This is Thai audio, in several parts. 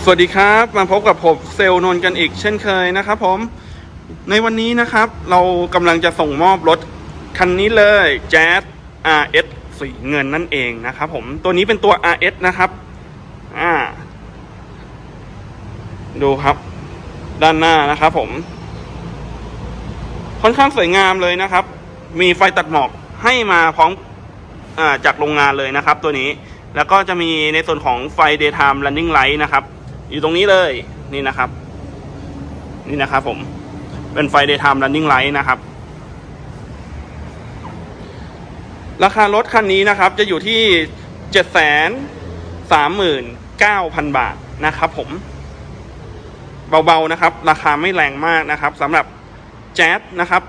สวัสดีครับมาพบกับผมเซลล์นน์กันอีกเช่นเคยนะครับผมในวันนี้นะครับ เรากำลังจะส่งมอบรถคันนี้เลย Jazz RS สีเงินนั่นเองนะครับผมตัวนี้เป็นตัว RS นะครับอ่าดูครับ ด้านหน้านะครับผมค่อนข้างสวยงามเลยนะครับ มีไฟตัดหมอกให้มาพร้อมจากโรงงานเลยนะครับ ตัวนี้แล้วก็จะมีในส่วนของไฟ daytime running light นะครับ อยู่ตรงนี้เลยนี่นะครับ นี่นะครับผมเป็นไฟ daytime running light นะครับ ราคารถคันนี้นะครับ จะอยู่ที่เจ็ดแสนสามหมื่นเก้าพันบาทนะครับ ผม เบาๆนะครับ ราคาไม่แรงมากนะครับสำหรับแจ๊สนะครับ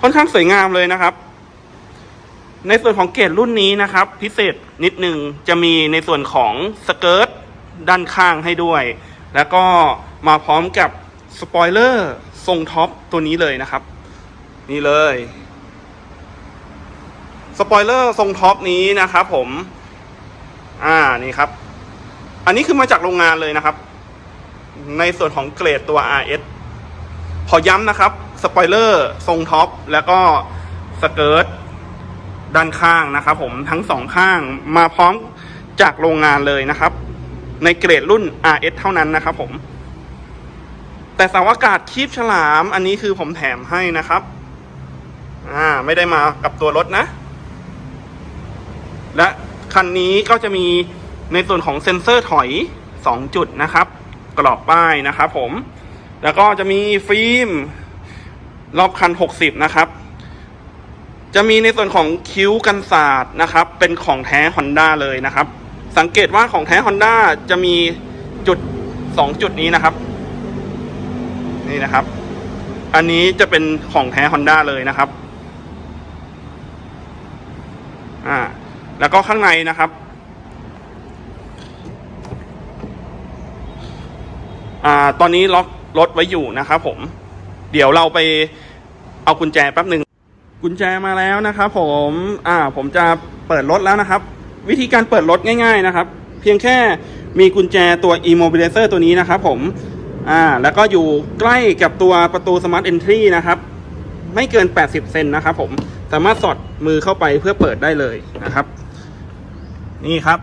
ค่อนข้างสวยงามเลยนะครับ ในส่วนของเกรดรุ่นนี้นะครับ พิเศษนิดนึงจะมีในส่วนของสเกิร์ตด้านข้างให้ด้วย แล้วก็มาพร้อมกับสปอยเลอร์ทรงท็อปตัวนี้เลยนะครับ นี่เลยสปอยเลอร์ทรงท็อปนี้นะครับผม อ่านี่ครับ อันนี้คือมาจากโรงงานเลยนะครับ ในส่วนของเกรดตัว RS ขอย้ำนะครับสปอยเลอร์ทรงท็อปแล้วก็สเกิร์ต ด้านข้างนะครับ ผมทั้งสองข้างมาพร้อมจากโรงงานเลยนะครับ ในเกรดรุ่น RS เท่านั้นนะครับ ผม แต่เสาอากาศคีบฉลาม อันนี้คือผมแถมให้นะครับ อ่า ไม่ได้มากับตัวรถนะ และคันนี้ก็จะมีในส่วนของเซ็นเซอร์ถอย 2 จุดนะครับ กรอบป้ายนะครับ ผม แล้วก็จะมีฟิล์มรอบคัน 60 นะครับ จะมีในส่วนของคิ้วกันศาสตร์นะครับ เป็นของแท้ Honda เลยนะครับ สังเกตว่าของแท้ Honda จะมีจุด 2 จุดนี้นะครับ นี่นะครับ อันนี้จะเป็นของแท้ Honda เลยนะครับอ่าแล้วก็ข้างในนะครับอ่าตอนนี้ล็อกรถไว้อยู่นะครับผม เดี๋ยวเราไปเอากุญแจแป๊บหนึ่ง กุญแจมาแล้วนะครับผมอ่าผมจะเปิดรถแล้วนะครับ วิธีการเปิดรถง่าย ๆนะครับ เพียงแค่มีกุญแจตัว immobilizer ตัวนี้นะครับผมอ่าแล้วก็อยู่ใกล้กับตัวประตู smart entry นะครับ ไม่เกิน 80 เซนนะครับผมสามารถสอดมือเข้าไปเพื่อเปิดได้เลยนะครับ นี่ครับ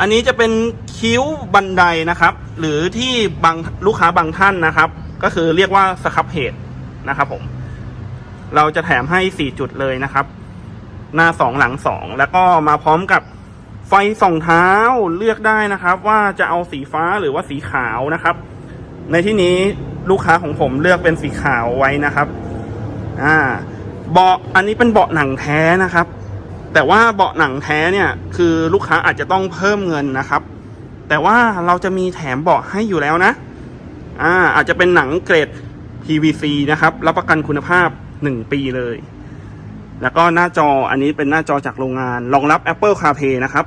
อันนี้จะเป็นคิ้วบันไดนะครับ หรือที่บางลูกค้าบางท่านนะครับ ก็คือเรียกว่าสครับเพจนะครับผม เราจะแถมให้ 4 จุดเลยนะครับ หน้า 2 หลัง 2 แล้วก็มาพร้อมกับไฟส่องเท้าเลือกได้นะครับ ว่าจะเอาสีฟ้าหรือว่าสีขาวนะครับ ในที่นี้ลูกค้าของผมเลือกเป็นสีขาวไว้นะครับอ่าเบาะอันนี้เป็นเบาะหนังแท้นะครับ แต่ว่าเบาะหนังแท้เนี่ยคือลูกค้าอาจจะต้องเพิ่มเงินนะครับ แต่ว่าเราจะมีแถมเบาะให้อยู่แล้วนะอ่าอาจจะเป็นหนังเกรด PVC นะครับ รับประกันคุณภาพ 1ปีเลย แล้วก็หน้าจออันนี้เป็นหน้าจอจากโรงงาน รองรับ Apple CarPlay นะครับ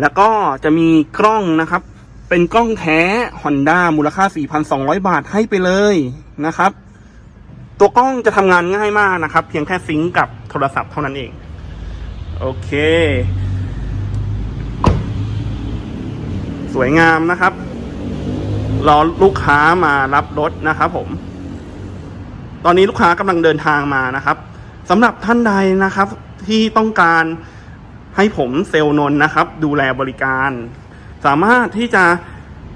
แล้วก็จะมีกล้องนะครับ เป็นกล้องแท้ Honda มูลค่า 4,200 บาทให้ไปเลยนะครับ ตัวกล้องจะทำงานง่ายมากนะครับ เพียงแค่ซิงก์กับโทรศัพท์เท่านั้นเอง โอเค สวยงามนะครับรอลูกค้ามารับรถนะครับผม ตอนนี้ลูกค้ากำลังเดินทางมานะครับสำหรับท่านใดนะครับที่ต้องการให้ผมเซลนน์นะครับ ดูแลบริการ สามารถที่จะ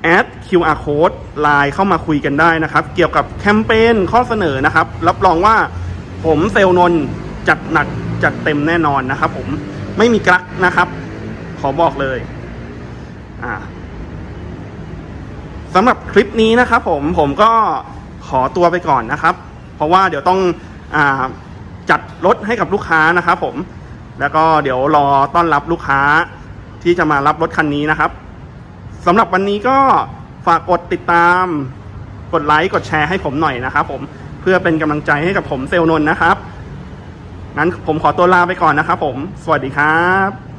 แอด QR code ไลน์เข้ามาคุยกันได้นะครับ เกี่ยวกับแคมเปญข้อเสนอนะครับ รับรองว่าผมเซลนน์จัดหนักจัดเต็มแน่นอนนะครับ ผมไม่มีกลักนะครับ ขอบอกเลยอ่าสำหรับคลิปนี้นะครับผมผมก็ขอตัวไปก่อนนะครับ เพราะว่าเดี๋ยวต้องอาจัดรถให้กับลูกค้านะครับผม แล้วก็เดี๋ยวรอต้อนรับลูกค้าที่จะมารับรถคันนี้นะครับสำหรับวันนี้ก็ฝากกดติดตาม กดไลค์ กดแชร์ให้ผมหน่อยนะครับผม เพื่อเป็นกำลังใจให้กับผมเซลนน์นะครับ งั้นผมขอตัวลาไปก่อนนะครับผม สวัสดีครับ